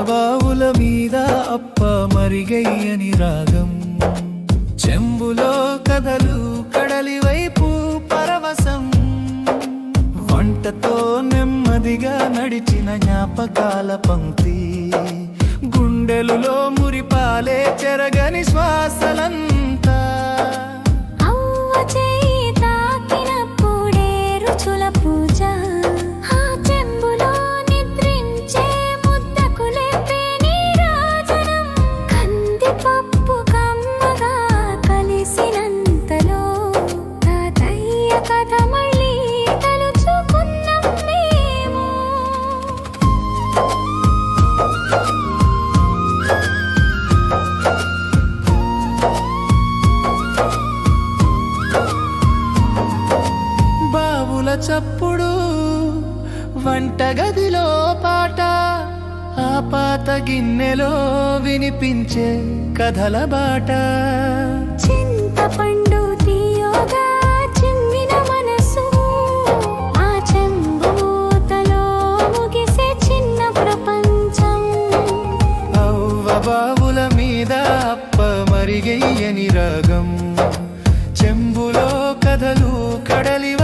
బావుల మీద అప్ప మరిగయ్యని రాగం. చెంబులో కథలు కడలి వైపు పరవశం. వంటతో నెమ్మదిగా నడిచిన జ్ఞాపకాల పంక్తి. గుండెలులో మురిపాలే చెరగని శ్వాసలంతా చప్పుడు వంటగదిలో పాట ఆ పాత గిన్నెలో వినిపించే కథల బాట. చింతపండు తీయగా చిమ్మిన మనసు ఆ ముగిసే చిన్న ప్రపంచం. అవ్వ బావుల మీద అప్ప మరిగయ్యని రాగం. చెంబులో కథలు కడలి